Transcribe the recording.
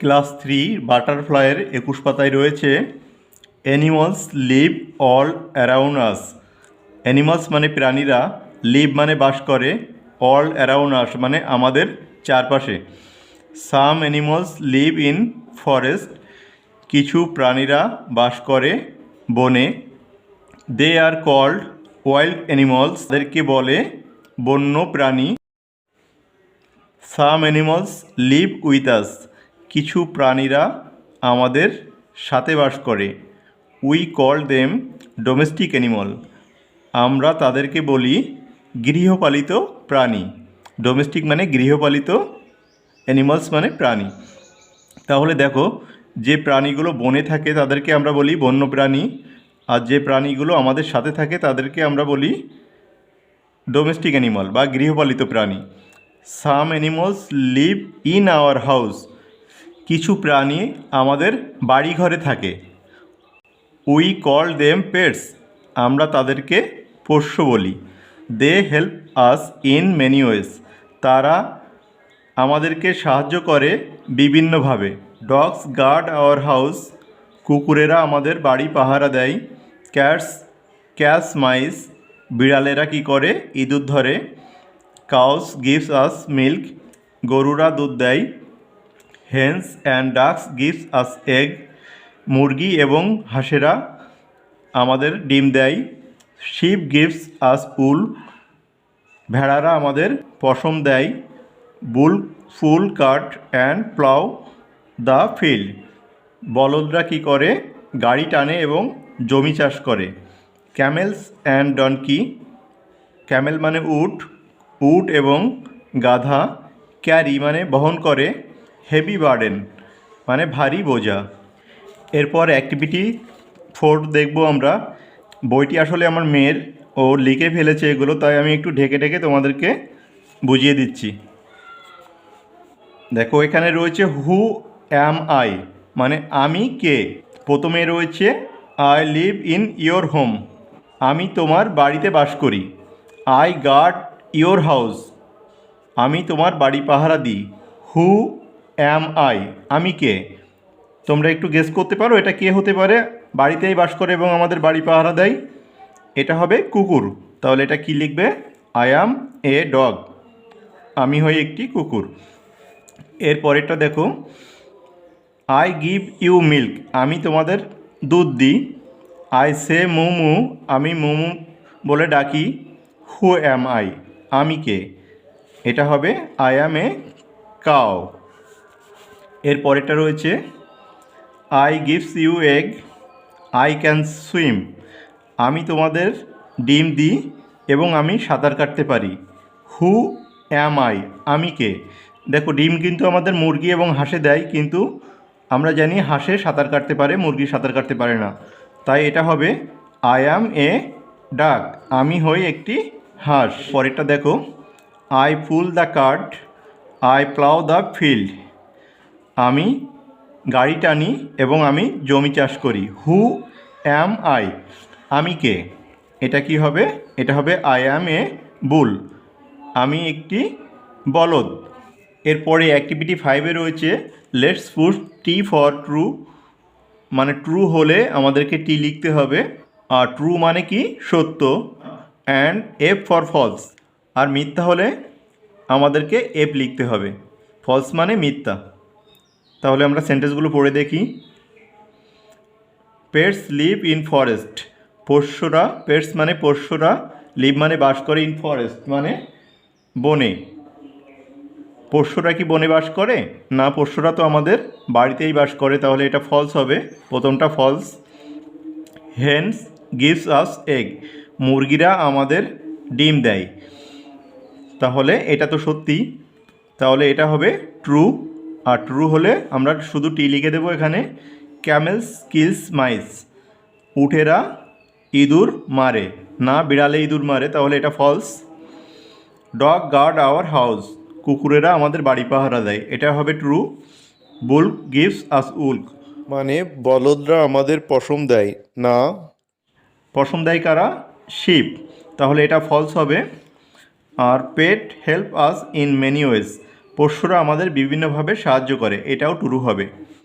Class three বাটারফ্লাইয়ের একুশ পাতায় রয়েছে animals live all around us. Animals মানে প্রাণীরা, লিভ মানে বাস করে, অল অ্যারাউন্ড আস মানে আমাদের চারপাশে। Some animals live in forest, কিছু প্রাণীরা বাস করে বনে। They are called wild animals, তাদেরকে বলে বন্য প্রাণী। Some animals live with us. কিছু প্রাণীরা আমাদের সাথে বাস করে। We call them domestic animal আমরা তাদেরকে বলি গৃহপালিত প্রাণী। ডোমেস্টিক মানে গৃহপালিত অ্যানিমালস মানে প্রাণী। তাহলে দেখো, যে প্রাণীগুলো বনে থাকে তাদেরকে আমরা বলি বন্য প্রাণী আর যে প্রাণীগুলো আমাদের সাথে থাকে তাদেরকে আমরা বলি ডোমেস্টিক অ্যানিমাল বা গৃহপালিত প্রাণী। Some animals live in our house কিছু প্রাণী আমাদের বাড়ি ঘরে থাকে। We call them pets. আমরা তাদেরকে পোষ্য বলি। They help us in many ways তারা আমাদেরকে সাহায্য করে বিভিন্নভাবে। Dogs guard our house. কুকুরেরা আমাদের বাড়ি পাহারা দেয়। Cats cash মাইস। বিড়ালেরা কি করে? ইঁদুর ধরে। Cows gives us milk. গরুরা দুধ দেয়। Hens and ducks gives us egg, মুরগি এবং হাঁসেরা আমাদের ডিম দেয়। শিপ গিভস আস উল ভেড়ারা আমাদের পশম দেয়। Bull, pull cart and plough the field. বলদরা কী করে? গাড়ি টানে এবং জমি চাষ করে। CAMELS and ডনকি। ক্যামেল মানে উট উট এবং গাধা। ক্যারি মানে বহন করে। হেভি বার্ডেন মানে ভারী বোঝা। এরপর অ্যাক্টিভিটি ফোর দেখব আমরা। বইটি আসলে আমার মেয়ের, ও লিখে ফেলেছে এগুলো, তাই আমি একটু ঢেকে ঢেকে তোমাদেরকে বুঝিয়ে দিচ্ছি। দেখো, এখানে রয়েছে হু অ্যাম আই মানে আমি কে? প্রথমে রয়েছে I live in your home আমি তোমার বাড়িতে বাস করি। আই গার্ড ইয়োর হাউস আমি তোমার বাড়ি পাহারা দিই। হু অ্যাম আই আমি কে? তোমরা একটু গেস করতে পারো এটা কে হতে পারে? বাড়িতেই বাস করে এবং আমাদের বাড়ি পাহারা দেয়। এটা হবে কুকুর। তাহলে এটা কি লিখবে? আই অ্যাম এ ডগ আমি হই একটি কুকুর। এর পরেরটা দেখো। আই গিভ ইউ মিল্ক আমি তোমাদের দুধ দিই। আই সে মুমু, আমি মুমু বলে ডাকি। হু অ্যাম আই আমি কে? এটা হবে আই অ্যাম এ কাও এর পরেরটা রয়েছে I gives you egg I can swim আমি তোমাদের ডিম দিই এবং আমি সাঁতার কাটতে পারি। হু অ্যাম আই আমি কে? দেখো, ডিম কিন্তু আমাদের মুরগি এবং হাঁসে দেয়, কিন্তু আমরা জানি হাঁসে সাঁতার কাটতে পারে, মুরগি সাঁতার কাটতে পারে না। তাই এটা হবে আই অ্যাম এ ডাক আমি হই একটি হাঁস। পরেরটা দেখো I pull the cart I plough the field আমি গাড়ি টানি এবং আমি জমি চাষ করি। হু অ্যাম আই আমি কে? এটা কি হবে? এটা হবে আই অ্যাম এ বুল আমি একটি বলদ। এরপরে অ্যাক্টিভিটি ফাইভে রয়েছে। Let's put T for true মানে ট্রু হলে আমাদেরকে টি লিখতে হবে। আর ট্রু মানে কি? সত্য। অ্যান্ড এফ ফর ফলস আর মিথ্যা হলে আমাদেরকে এফ লিখতে হবে। ফলস মানে মিথ্যা। তাহলে আমরা সেন্টেন্সগুলো পড়ে দেখি। পেটস লিভ ইন ফরেস্ট পোষ্যরা পেটস মানে পোষ্যরা লিভ মানে বাস করে ইন ফরেস্ট মানে বনে। পোষ্যরা কি বনে বাস করে? না, পোষ্যরা তো আমাদের বাড়িতেই বাস করে, তাহলে এটা ফলস হবে। প্রথমটা false hens gives us egg মুরগিরা আমাদের ডিম দেয়। তাহলে এটা তো সত্যি। তাহলে এটা হবে ট্রু আর ট্রু হলে আমরা শুধু টি লিখে দেবো এখানে ক্যামেলস কিলস মাইস উঠেরা ইঁদুর মারে। না বিড়ালে ইঁদুর মারে তাহলে এটা false dog guard our house কুকুরেরা আমাদের বাড়ি পাহারা দেয় এটা হবে true bull gives us wool মানে বলদরা আমাদের পশম দেয় না? পশম দেয় কারা? শিপ তাহলে এটা ফলস হবে। আর pet help us in many ways পোষ্যরা আমাদের বিভিন্নভাবে সাহায্য করে এটাও টুরু হবে।